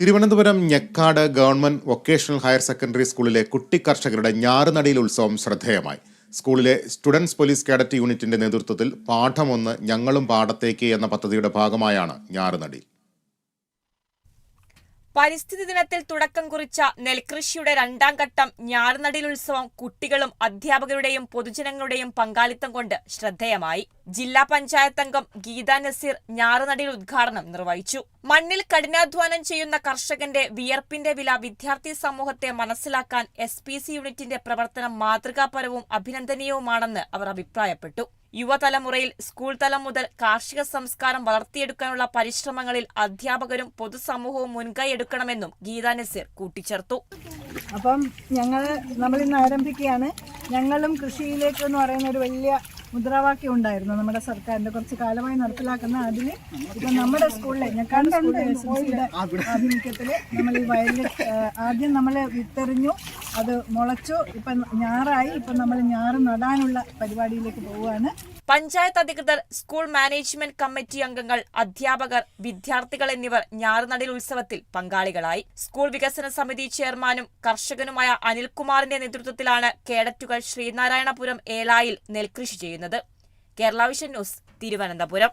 Thiruvananthapuram Njekkad government vocational higher secondary സ്കൂളിലെ കുട്ടി കർഷകരുടെ ഞാറുനടിയിൽ ഉത്സവം ശ്രദ്ധേയമായി. സ്കൂളിലെ സ്റ്റുഡൻസ് പോലീസ് കേഡറ്റ് യൂണിറ്റിന്റെ നേതൃത്വത്തിൽ പാഠമൊന്ന് ഞങ്ങളും പാടത്തേക്ക് എന്ന പദ്ധതിയുടെ ഭാഗമായാണ് ഞാറുനടി പരിസ്ഥിതി ദിനത്തിൽ തുടക്കം കുറിച്ച നെൽകൃഷിയുടെ രണ്ടാം ഘട്ടം ഞാറുനടിൽ ഉത്സവം കുട്ടികളും അധ്യാപകരുടെയും പൊതുജനങ്ങളുടെയും പങ്കാളിത്തം കൊണ്ട് ശ്രദ്ധേയമായി. ജില്ലാ പഞ്ചായത്ത് അംഗം ഗീത നസീർ ഞാറുനടിൽ ഉദ്ഘാടനം നിർവഹിച്ചു. മണ്ണിൽ കഠിനാധ്വാനം ചെയ്യുന്ന കർഷകന്റെ വിയർപ്പിന്റെ വില വിദ്യാർത്ഥി സമൂഹത്തെ മനസ്സിലാക്കാൻ എസ് യൂണിറ്റിന്റെ പ്രവർത്തനം മാതൃകാപരവും അഭിനന്ദനീയവുമാണെന്ന് അവർ അഭിപ്രായപ്പെട്ടു. യുവതലമുറയിൽ സ്കൂൾ തലം മുതൽ കാർഷിക സംസ്കാരം വളർത്തിയെടുക്കാനുള്ള പരിശ്രമങ്ങളിൽ അധ്യാപകരും പൊതുസമൂഹവും മുൻകൈ എടുക്കണമെന്നും ഗീതാ നസീർ കൂട്ടിച്ചേർത്തു. അപ്പം ഞങ്ങൾ നമ്മൾ ഇന്ന് ആരംഭിക്കുകയാണ്. ഞങ്ങളും കൃഷിയിലേക്ക് എന്ന് പറയുന്ന ഒരു വലിയ മുദ്രാവാക്യം ഉണ്ടായിരുന്നു നമ്മുടെ സർക്കാരിന്റെ കുറച്ച് കാലമായി നടപ്പിലാക്കുന്ന അതിന് ഇപ്പം നമ്മുടെ സ്കൂളിലെ ഞാൻ സിയുടെ ആഭിമുഖ്യത്തിൽ നമ്മൾ ഈ വയലിൽ ആദ്യം നമ്മൾ വിത്തെറിഞ്ഞു. അത് മുളച്ചു. ഇപ്പം ഞാറായി. ഇപ്പം നമ്മൾ ഞാറ് നടാനുള്ള പരിപാടിയിലേക്ക് പോവുകയാണ്. പഞ്ചായത്ത് അധികൃതർ സ്കൂൾ മാനേജ്മെന്റ് കമ്മിറ്റി അംഗങ്ങൾ അധ്യാപകർ വിദ്യാർത്ഥികൾ എന്നിവർ ഞാറുനടിൽ ഉത്സവത്തിൽ പങ്കാളികളായി. സ്കൂൾ വികസന സമിതി ചെയർമാനും കർഷകനുമായ അനിൽകുമാറിന്റെ നേതൃത്വത്തിലാണ് കേഡറ്റുകൾ ശ്രീനാരായണപുരം ഏലായിൽ നെൽകൃഷി ചെയ്യുന്നത്. Kerala vision news Thiruvananthapuram.